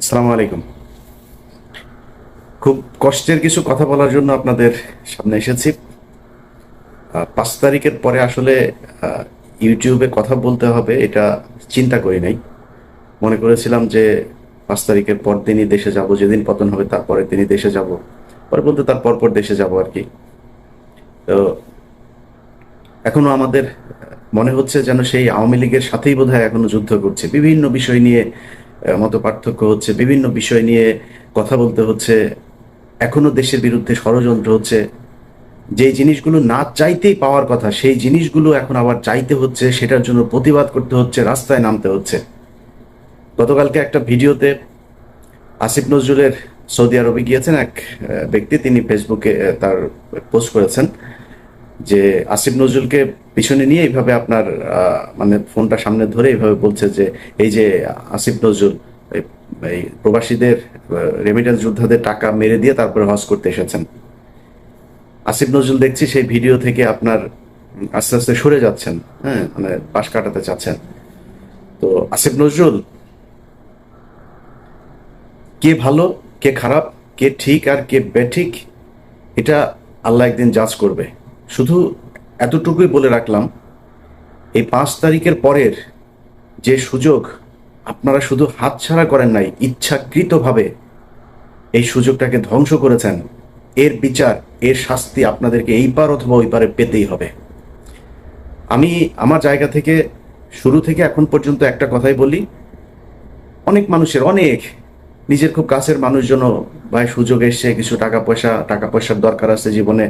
আসসালামু আলাইকুম। খুব কষ্টের কিছু কথা বলার জন্য আপনাদের সামনে এসেছি। পাঁচ তারিখের পরে আসলে ইউটিউবে কথা বলতে হবে, এটা চিন্তা করি নাই। মনে করেছিলাম যে পাঁচ তারিখের পর দিনই দেশে যাব, যেদিন পতন হবে তারপরে তিনি দেশে যাব। পরে বলতে তার পরপর দেশে যাব আর কি। তো, এখনও আমাদের মনে হচ্ছে যেন সেই আওয়ামী লীগের সাথেই বোধহয় এখনও যুদ্ধ করছে। বিভিন্ন বিষয় নিয়ে মত পার্থক্য হচ্ছে বিভিন্ন বিষয় নিয়ে কথা বলতে হচ্ছে। এখনও দেশের বিরুদ্ধে ষড়যন্ত্র হচ্ছে। যে জিনিসগুলো না চাইতেই পাওয়ার কথা, সেই জিনিসগুলো এখন আবার চাইতে হচ্ছে, সেটার জন্য প্রতিবাদ করতে হচ্ছে, রাস্তায় নামতে হচ্ছে। গতকালকে একটা ভিডিওতে আসিফ নজরুলের সৌদি আরবে গিয়েছেন এক ব্যক্তি, তিনি ফেসবুকে তার পোস্ট করেছেন। যে আসিফ নজরুলকে পিছনে নিয়ে এইভাবে আপনার মানে ফোনটা সামনে ধরে এইভাবে বলছে যে, এই যে আসিফ নজরুল, এই প্রবাসীদের রেমিটেন্স যোদ্ধাদের টাকা মেরে দিয়ে তারপরে হজ করতে এসেছেন। আসিফ নজরুল দেখছি সেই ভিডিও থেকে আপনার আস্তে আস্তে সরে যাচ্ছেন হ্যাঁ মানে পাশ কাটাতে চাচ্ছেন। তো আসিফ নজরুল, কে ভালো, কে খারাপ, কে ঠিক আর কে বেঠিক এটা আল্লাহ একদিন জাজ করবে। শুধু এতটুকুই বলে রাখলাম, এই পাঁচ তারিখের পরের যে সুযোগ আপনারা শুধু হাতছাড়া করেন নাই, ইচ্ছাকৃতভাবে এই সুযোগটাকে ধ্বংস করেছেন, এর বিচার, এর শাস্তি আপনাদেরকে এই পার অথবা ওই পারে পেতেই হবে। আমি আমার জায়গা থেকে, শুরু থেকে এখন পর্যন্ত একটা কথাই বলি, অনেক মানুষের, অনেক নিজের খুব কাছের মানুষজন ভাই সুযোগ এসছে, কিছু টাকা পয়সা, টাকা পয়সার দরকার আছে জীবনে।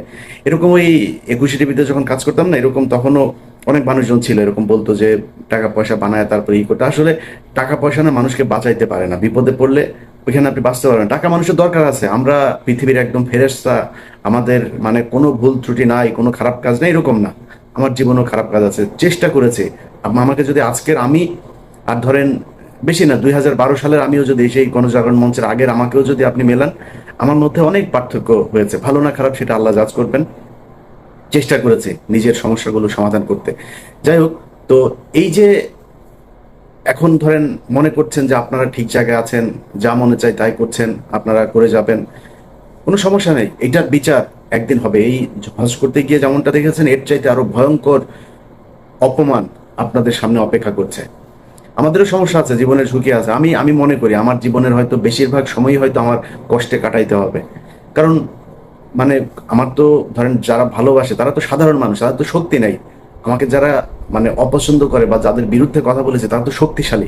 এরকম ওই একুশে টিভিতে যখন কাজ করতাম না, এরকম তখনও অনেক মানুষজন ছিল, এরকম বলতো যে টাকা পয়সা বানায়, তারপরে ই করতে। আসলে টাকা পয়সা না মানুষকে বাঁচাইতে পারে না। বিপদে পড়লে ওইখানে আপনি বাঁচতে পারবেন টাকা মানুষের দরকার আছে। আমরা পৃথিবীর একদম ফেরেস্তা আমাদের মানে কোনো ভুল ত্রুটি নাই, কোনো খারাপ কাজ নেই, এরকম না। আমার জীবনেও খারাপ কাজ আছে। চেষ্টা করেছে। আমাকে যদি আজকের আমি, আর ধরেন বেশি না, দুই হাজার বারো সালের আমিও যদি সেই গণজাগরণ মঞ্চের আগের আমাকেও যদি আপনি মেলান, আমার মধ্যে অনেক পার্থক্য হয়েছে। ভালো না খারাপ সেটা আল্লাহ জাজ করবেন। চেষ্টা করেছি নিজের সমস্যাগুলো সমাধান করতে। যাই হোক, তো এই যে এখন ধরেন মনে করছেন যে আপনারা ঠিক জায়গায় আছেন, যা মনে চাই তাই করছেন, আপনারা করে যাবেন, কোনো সমস্যা নেই। এটার বিচার একদিন হবে। এই হজ করতে গিয়ে যেমনটা দেখেছেন, এর চাইতে আরও ভয়ঙ্কর অপমান আপনাদের সামনে অপেক্ষা করছে। আমাদেরও সমস্যা আছে, জীবনের ঝুঁকি আছে। আমি আমি মনে করি আমার জীবনের হয়তো বেশিরভাগ সময়ই হয়তো আমার কষ্টে কাটাইতে হবে। কারণ মানে আমার তো ধরেন যারা ভালোবাসে, তারা তো সাধারণ মানুষ তারা তো শক্তি নাই। আমাকে যারা মানে অপছন্দ করে বা যাদের বিরুদ্ধে কথা বলেছে, তারা তো শক্তিশালী।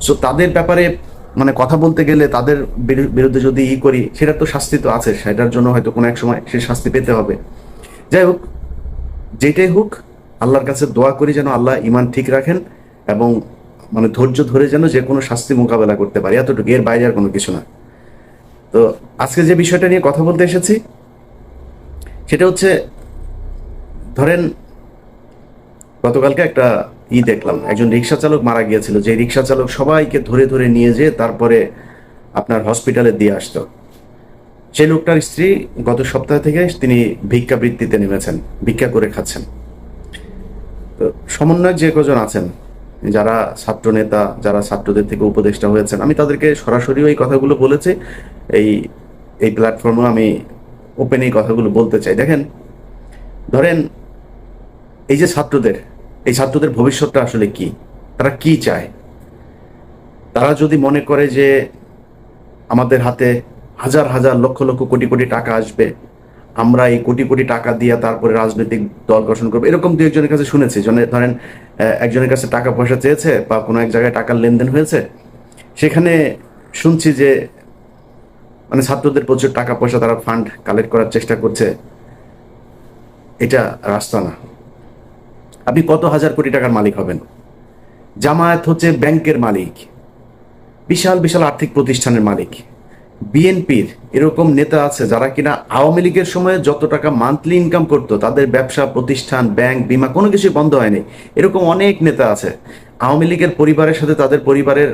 সো তাদের ব্যাপারে মানে কথা বলতে গেলে তাদের বিরু- বিরুদ্ধে যদি ই করি, সেটা তো শাস্তি তো আছে। সেটার জন্য হয়তো কোনো এক সময় সে শাস্তি পেতে হবে। যাই হোক, যেটাই হোক, আল্লাহর কাছে দোয়া করি যেন আল্লাহ ইমান ঠিক রাখেন এবং মানে ধৈর্য ধরে যেন যে কোনো শাস্তি মোকাবেলা করতে পারি, এতটুকু। এর বাইরে আর কোনো কিছু না। তো আজকে যে বিষয়টা নিয়ে কথা বলতে এসেছি, সেটা হচ্ছে, ধরেন, গতকালকে একটা ই দেখলাম, একজন রিক্সা চালক মারা গিয়েছিল। যে রিক্সা চালক সবাইকে ধরে ধরে নিয়ে যেয়ে তারপরে আপনার হসপিটালে দিয়ে আসতো। সেই লোকটার স্ত্রী গত সপ্তাহ থেকে তিনি ভিক্ষাবৃত্তিতে নেমেছেন, ভিক্ষা করে খাচ্ছেন। তো সমন্বয়ক যে কজন আছেন যারা ছাত্র নেতা যারা ছাত্রদের থেকে উপদেষ্টা হয়েছেন, আমি তাদেরকে সরাসরি এই কথাগুলো বলেছি। এই এই প্ল্যাটফর্মে আমি ওপেন এই কথাগুলো বলতে চাই। দেখেন, ধরেন এই যে ছাত্রদের, এই ছাত্রদের ভবিষ্যৎটা আসলে কি? তারা কি চায়? তারা যদি মনে করে যে আমাদের হাতে হাজার হাজার লক্ষ লক্ষ কোটি কোটি টাকা আসবে আমরা এই কোটি কোটি টাকা দিয়ে তারপরে রাজনৈতিক দল গঠন করব। এরকম দু একজনের কাছে শুনেছি। ধরেন একজনের কাছে টাকা পয়সা চেয়েছে বা কোনো এক জায়গায় টাকার লেনদেন হয়েছে। সেখানে শুনছি যে মানে ছাত্রদের প্রচুর টাকা পয়সা তারা ফান্ড কালেক্ট করার চেষ্টা করছে। এটা রাস্তা না। আপনি কত হাজার কোটি টাকার মালিক হবেন? জামায়াত হচ্ছে ব্যাংকের মালিক। বিশাল বিশাল আর্থিক প্রতিষ্ঠানের মালিক। বিএনপির এরকম নেতা আছে যারা কিনা আওয়ামী লীগের সময় যত টাকা মান্থলি ইনকাম করতো, তাদের ব্যবসা, প্রতিষ্ঠান ব্যাংক বিমা কোনো কিছুই বন্ধ হয়নি। এরকম অনেক নেতা আছে। আওয়ামী লীগের পরিবারের সাথে তাদের পরিবারের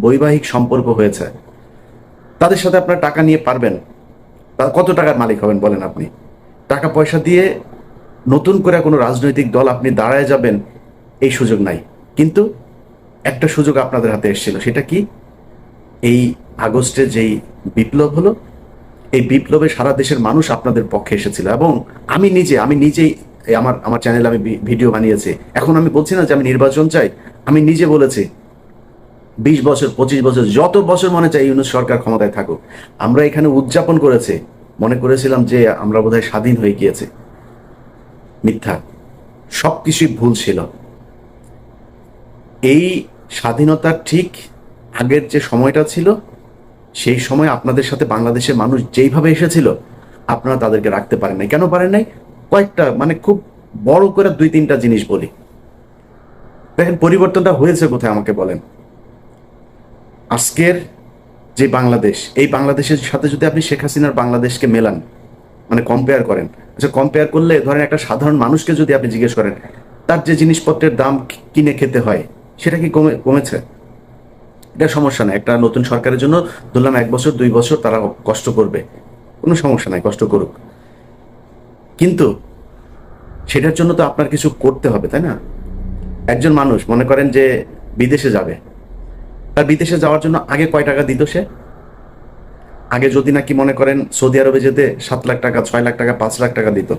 বৈবাহিক সম্পর্ক হয়েছে। তাদের সাথে আপনার টাকা নিয়ে পারবেন। কত টাকার মালিক হবেন বলেন আপনি? টাকা পয়সা দিয়ে নতুন করে কোনো রাজনৈতিক দল আপনি দাঁড়ায় যাবেন, এই সুযোগ নাই। কিন্তু একটা সুযোগ আপনাদের হাতে এসেছিল, সেটা কি? এই আগস্টে যেই বিপ্লব হলো, এই বিপ্লবে সারা দেশের মানুষ আপনাদের পক্ষে এসেছিল এবং আমি নিজে, আমি নিজেই আমার আমার চ্যানেলে আমি ভিডিও বানিয়েছি। এখন আমি বলছি না যে আমি নির্বাচন চাই, আমি নিজে বলেছি, বিশ বছর, পঁচিশ বছর, যত বছর মনে চাই ইউনুস সরকার ক্ষমতায় থাকুক। আমরা এখানে উদযাপন করেছে, মনে করেছিলাম যে আমরা বোধহয় স্বাধীন হয়ে গিয়েছে। মিথ্যা সব কিছুই ভুল ছিল। এই স্বাধীনতার ঠিক আগের যে সময়টা ছিল সেই সময় আপনাদের সাথে বাংলাদেশের মানুষ যেইভাবে এসেছিল, আপনারা তাদেরকে রাখতে পারেন নাই। কেন পারেন নাই? কয়েকটা মানে খুব বড় করে দুই তিনটা জিনিস বলি। দেখেন, পরিবর্তনটা হয়েছে কোথায় আমাকে বলেন। আজকের যে বাংলাদেশ, এই বাংলাদেশের সাথে যদি আপনি শেখ হাসিনার বাংলাদেশকে মেলান মানে কম্পেয়ার করেন আচ্ছা কম্পেয়ার করলে ধরেন একটা সাধারণ মানুষকে যদি আপনি জিজ্ঞেস করেন, তার যে জিনিসপত্রের দাম কিনে খেতে হয়, সেটা কি কমে কমেছে? এটা সমস্যা নাই। একটা নতুন সরকারের জন্য ধরলাম এক বছর, দুই বছর তারা কষ্ট করবে। কোনো সমস্যা নাই, কষ্ট করুক। কিন্তু সেটার জন্য তো আপনার কিছু করতে হবে, তাই না? একজন মানুষ মনে করেন যে বিদেশে যাবে। তার বিদেশে যাওয়ার জন্য আগে কয় টাকা দিত সে? আগে যদি নাকি মনে করেন সৌদি আরবে যেতে সাত লাখ টাকা, ছয় লাখ টাকা, পাঁচ লাখ টাকা দিত।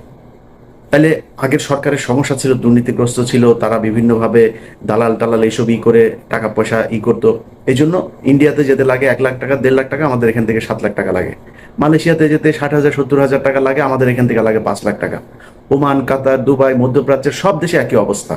তাহলে আগের সরকারের সমস্যা ছিল, দুর্নীতিগ্রস্ত ছিল, তারা বিভিন্নভাবে দালাল টালাল এইসব ই করে টাকা পয়সা ই করতো। এই জন্য ইন্ডিয়াতে যেতে লাগে এক লাখ টাকা, দেড় লাখ টাকা, আমাদের এখান থেকে সাত লাখ টাকা লাগে। মালয়েশিয়াতে যেতে ষাট হাজার, সত্তর হাজার টাকা লাগে, আমাদের এখান থেকে লাগে পাঁচ লাখ টাকা। ওমান, কাতার, দুবাই, মধ্যপ্রাচ্যের সব দেশে একই অবস্থা।